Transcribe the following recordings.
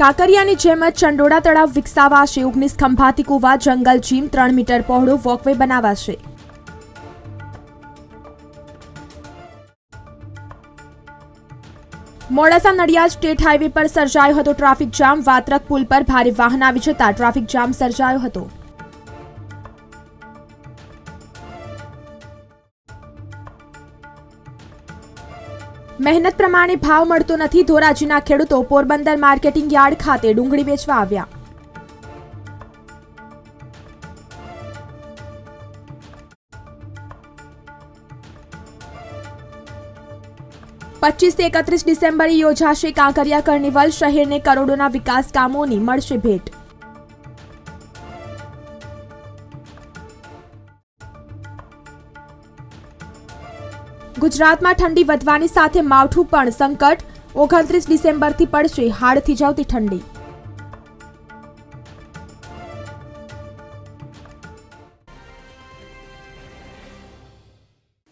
કાંકરિયાની જેમ જ ચંડોળા તળાવ વિકસાવાશે. ઓગણીસ ખંભાતી કુવા, જંગલ, જીમ, ત્રણ મીટર પહોળો વોકવે બનાવાશે. મોડાસા નડિયાદ સ્ટેટ હાઈવે પર સર્જાયો હતો ટ્રાફિક જામ. વાત્રક પુલ પર ભારે વાહન આવી જતા ટ્રાફિક જામ સર્જાયો હતો. મહેનત પ્રમાણે ભાવ મળતો નથી. ધોરાજીના ખેડૂતો પોરબંદર માર્કેટિંગ યાર્ડ ખાતે ડુંગળી વેચવા આવ્યા. પચીસથી એકત્રીસ ડિસેમ્બરે યોજાશે કાંકરિયા કાર્નિવલ. શહેરને કરોડોના વિકાસ કામોની મળશે ભેટ. ગુજરાતમાં ઠંડી વધવાની સાથે માવઠું પણ સંકટ. ઓગણત્રીસ ડિસેમ્બરથી પડશે હાડથી જવતી ઠંડી.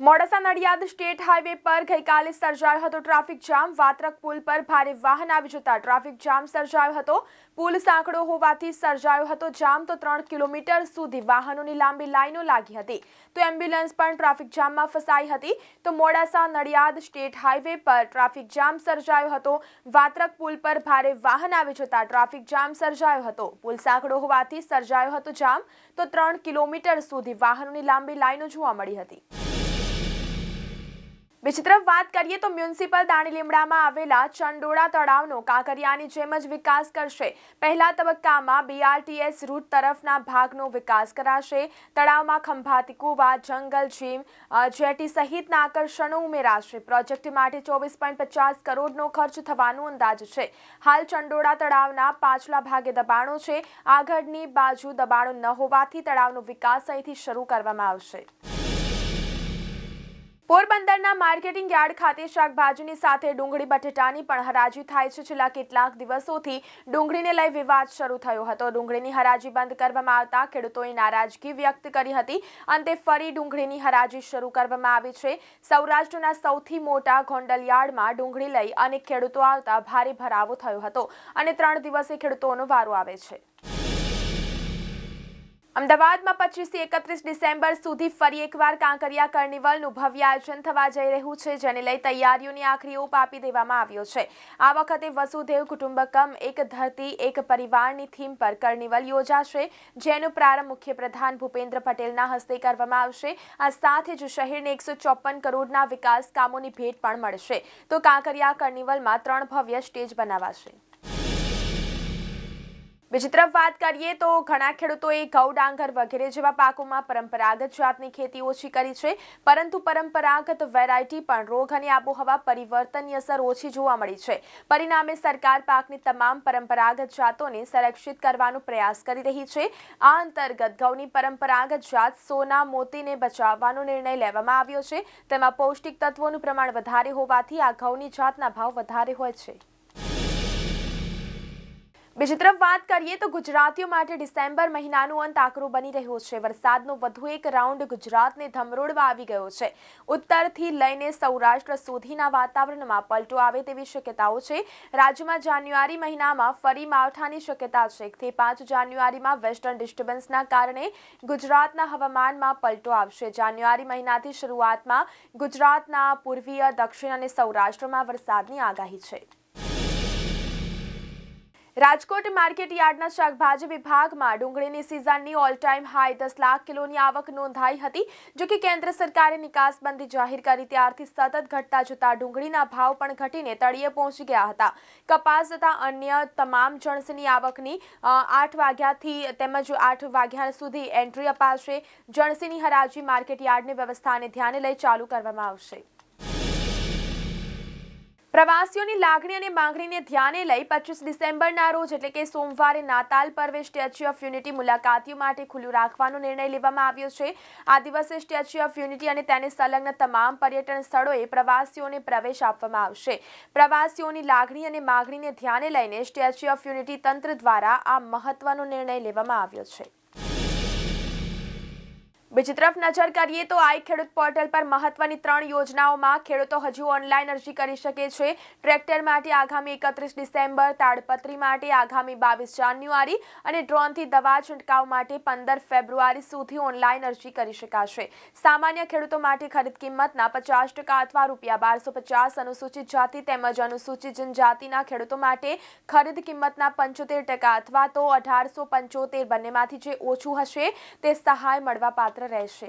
મોડાસા નડિયાદ સ્ટેટ હાઈવે પર ગઈકાલે સર્જાયો હતો ટ્રાફિક જામ. વાત્રક પુલ પર ભારે વાહન આવી જતા ટ્રાફિક જામ સર્જાયો હતો. પુલ સાંકડો હોવાથી સર્જાયો હતો જામ, તો ત્રણ કિલોમીટર સુધી વાહનોની લાંબી લાઈનો લાગી હતી. તો એમ્બ્યુલન્સ પણ ટ્રાફિક જામમાં ફસાઈ હતી. તો મોડાસા નડિયાદ સ્ટેટ હાઈવે પર ટ્રાફિક જામ સર્જાયો હતો. વાત્રક પુલ પર ભારે વાહન આવી જતા ટ્રાફિક જામ સર્જાયો હતો. પુલ સાંકડો હોવાથી સર્જાયો હતો જામ, તો ત્રણ કિલોમીટર સુધી વાહનોની લાંબી લાઈનો જોવા મળી હતી. તરફ વાત કરીએ તો મ્યુનિસિપલ દાણી લીમડામાં આવેલા ચંડોળા તળાવનો કાંકરિયાની જેમ જ વિકાસ કરશે. પહેલા તબક્કામાં બીઆરટીએસ રૂટ તરફના ભાગનો વિકાસ કરાશે. તળાવમાં ખંભાતી કુવા જંગલ જીમ જેટી સહિતના આકર્ષણો ઉમેરાશે. પ્રોજેક્ટ માટે ચોવીસ પોઈન્ટ પચાસ કરોડનો ખર્ચ થવાનો અંદાજ છે. હાલ ચંડોળા તળાવના પાછલા ભાગે દબાણો છે. આગળની બાજુ દબાણો ન હોવાથી તળાવનો વિકાસ અહીંથી શરૂ કરવામાં આવશે. પોરબંદરના માર્કેટિંગ યાર્ડ ખાતે શાકભાજીની સાથે ડુંગળી, બટેટાની પણ હરાજી થાય છે. છેલ્લા કેટલાક દિવસોથી ડુંગળીને લઈ વિવાદ શરૂ થયો હતો. ડુંગળીની હરાજી બંધ કરવામાં આવતા ખેડૂતોએ નારાજગી વ્યક્ત કરી હતી. અંતે ફરી ડુંગળીની હરાજી શરૂ કરવામાં આવી છે. સૌરાષ્ટ્રના સૌથી મોટા ગોંડલ યાર્ડમાં ડુંગળી લઈ અનેક ખેડૂતો આવતા ભારે ભરાવો થયો હતો અને ત્રણ દિવસે ખેડૂતોનો વારો આવે છે. અમદાવાદમાં પચીસથી એકત્રીસ ડિસેમ્બર સુધી ફરી એકવાર કાંકરિયા કાર્નિવલનું ભવ્ય આયોજન થવા જઈ રહ્યું છે, જેને લઈ તૈયારીઓની આખરી ઓપ આપી દેવામાં આવ્યો છે. આ વખતે વસુદેવ કુટુંબકમ, એક ધરતી, એક પરિવારની થીમ પર કાર્નિવલ યોજાશે, જેનો પ્રારંભ મુખ્યપ્રધાન ભૂપેન્દ્ર પટેલના હસ્તે કરવામાં આવશે. આ સાથે જ શહેરને એકસો ચોપન કરોડના વિકાસ કામોની ભેટ પણ મળશે. તો કાંકરિયા કાર્નિવલમાં ત્રણ ભવ્ય સ્ટેજ બનાવાશે. બીજી તરફ વાત કરીએ તો ઘણા ખેડૂતોએ ઘઉં, ડાંગર વગેરે જેવા પાકોમાં પરંપરાગત જાતની ખેતી ઓછી કરી છે, પરંતુ પરંપરાગત વેરાયટી પણ રોગ અને આબોહવા પરિવર્તનની અસર ઓછી જોવા મળી છે. પરિણામે સરકાર પાકની તમામ પરંપરાગત જાતોને સંરક્ષિત કરવાનો પ્રયાસ કરી રહી છે. આ અંતર્ગત ઘઉંની પરંપરાગત જાત સોના, મોતીને બચાવવાનો નિર્ણય લેવામાં આવ્યો છે. તેમાં પૌષ્ટિક તત્વોનું પ્રમાણ વધારે હોવાથી આ ઘઉંની જાતના ભાવ વધારે હોય છે. બીજી તરફ વાત કરીએ તો ગુજરાતીઓ માટે ડિસેમ્બર મહિનાનું અંત આકરો બની રહ્યો છે. વરસાદનો વધુ એક રાઉન્ડ ગુજરાતને ધમરોડવા આવી ગયો છે. ઉત્તરથી લઈને સૌરાષ્ટ્ર સુધીના વાતાવરણમાં પલટો આવે તેવી શક્યતાઓ છે. રાજ્યમાં જાન્યુઆરી મહિનામાં ફરી માવઠાની શક્યતા છે. એકથી પાંચ જાન્યુઆરીમાં વેસ્ટર્ન ડિસ્ટર્બન્સના કારણે ગુજરાતના હવામાનમાં પલટો આવશે. જાન્યુઆરી મહિનાથી શરૂઆતમાં ગુજરાતના પૂર્વીય, દક્ષિણ અને સૌરાષ્ટ્રમાં વરસાદની આગાહી છે. રાજકોટ માર્કેટ યાર્ડના શાકભાજી વિભાગમાં ડુંગળીની સિઝનની ઓલ ટાઈમ હાઈ દસ લાખ કિલોની આવક નોંધાઈ હતી, જો કે કેન્દ્ર સરકારે નિકાસબંધી જાહેર કરી ત્યારથી સતત ઘટતા જતા ડુંગળીના ભાવ પણ ઘટીને તળિયે પહોંચી ગયા હતા. કપાસ તથા અન્ય તમામ જણસની આવકની આઠ વાગ્યાથી તેમજ આઠ વાગ્યા સુધી એન્ટ્રી અપાશે. જણસીની હરાજી માર્કેટ યાર્ડની વ્યવસ્થાને ધ્યાને લઈ ચાલુ કરવામાં આવશે. પ્રવાસીઓની લાગણી અને માંગણીને ધ્યાને લઈ પચીસ ડિસેમ્બરના રોજ એટલે કે સોમવારે નાતાલ પર્વે સ્ટેચ્યુ ઓફ યુનિટી મુલાકાતીઓ માટે ખુલ્લું રાખવાનો નિર્ણય લેવામાં આવ્યો છે. આ દિવસે સ્ટેચ્યુ ઓફ યુનિટી અને તેને સંલગ્ન તમામ પર્યટન સ્થળોએ પ્રવાસીઓને પ્રવેશ આપવામાં આવશે. પ્રવાસીઓની લાગણી અને માંગણીને ધ્યાને લઈને સ્ટેચ્યુ ઓફ યુનિટી તંત્ર દ્વારા આ મહત્વનો નિર્ણય લેવામાં આવ્યો છે. બીજી તરફ નજર કરીએ તો આઈ ખેડૂત પોર્ટલ પર મહત્વની ત્રણ યોજનાઓમાં ખેડૂતો હજુ ઓનલાઈન અરજી કરી શકે છે. ટ્રેક્ટર માટે આગામી એકત્રીસ ડિસેમ્બર, તાડપત્રી માટે આગામી બાવીસ જાન્યુઆરી અને ડ્રોનથી દવા છંટકાવ માટે પંદર ફેબ્રુઆરી સુધી ઓનલાઈન અરજી કરી શકાશે. સામાન્ય ખેડૂતો માટે ખરીદ કિંમતના પચાસ ટકા અથવા રૂપિયા બારસો પચાસ અનુસૂચિત જાતિ તેમજ અનુસૂચિત જનજાતિના ખેડૂતો માટે ખરીદ કિંમતના પંચોતેર ટકા અથવા તો અઢારસો પંચોતેર બંનેમાંથી જે ઓછું હશે તે સહાય મળવા પાત્ર રહેશે.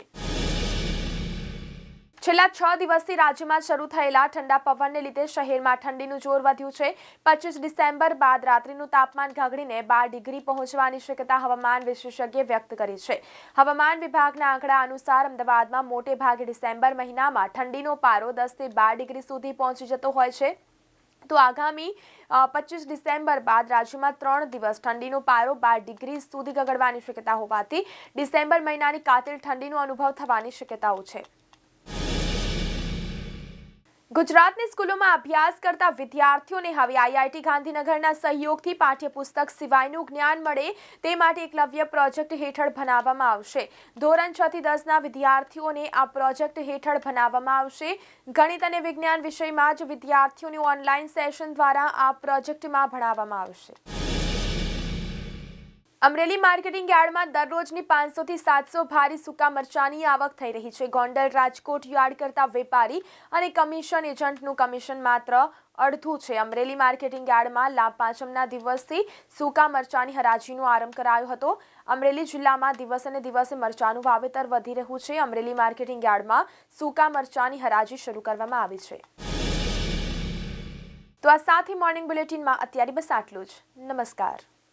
છેલ્લા છ દિવસથી રાજ્યમાં શરૂ થયેલા ઠંડા પવનને લીધે શહેરમાં ઠંડીનું જોર વધ્યું છે. પચીસ ડિસેમ્બર બાદ રાત્રિનું તાપમાન ઘગડીને બાર ડિગ્રી પહોંચવાની શક્યતા હવામાન વિશેષજ્ઞે વ્યક્ત કરી છે. હવામાન વિભાગના આંકડા અનુસાર અમદાવાદમાં મોટે ભાગે ડિસેમ્બર મહિનામાં ઠંડીનો પારો દસથી બાર ડિગ્રી સુધી પહોંચી જતો હોય છે. તો આગામી પચીસ ડિસેમ્બર બાદ રાજ્યમાં ત્રણ દિવસ ઠંડીનો પારો બાર ડિગ્રી સુધી ગગડવાની શક્યતા હોવાથી ડિસેમ્બર મહિનાની કાતિલ ઠંડીનો અનુભવ થવાની શક્યતાઓ છે. ગુજરાતની સ્કૂલોમાં અભ્યાસ કરતા વિદ્યાર્થીઓને હવે આઈઆઈટી ગાંધીનગરના સહયોગથી પાઠ્યપુસ્તક સિવાયનું જ્ઞાન મળે તે માટે એકલવ્ય પ્રોજેક્ટ હેઠળ ભણાવવામાં આવશે. ધોરણ છ થી દસના વિદ્યાર્થીઓને આ પ્રોજેક્ટ હેઠળ ભણાવવામાં આવશે. ગણિત અને વિજ્ઞાન વિષયમાં જ વિદ્યાર્થીઓને ઓનલાઈન સેશન દ્વારા આ પ્રોજેક્ટમાં ભણાવવામાં આવશે. અમરેલી માર્કેટિંગ યાર્ડમાં દરરોજની પાંચસોથી સાતસો ભારી સૂકા મરચાની આવક થઈ રહી છે. ગોંડલ રાજકોટ યાર્ડ કરતા વેપારી અને કમિશન એજન્ટનું કમિશન માત્ર અડધું છે. અમરેલી માર્કેટિંગ યાર્ડમાં લાભ પાંચમના દિવસથી સૂકા મરચાની હરાજીનો આરંભ કરાયો હતો. અમરેલી જિલ્લામાં દિવસે ને દિવસે મરચાનું વાવેતર વધી રહ્યું છે. અમરેલી માર્કેટિંગ યાર્ડમાં સૂકા મરચાની હરાજી શરૂ કરવામાં આવી છે. તો આ સાથે મોર્નિંગ બુલેટિનમાં અત્યારે બસ આટલું જ. નમસ્કાર.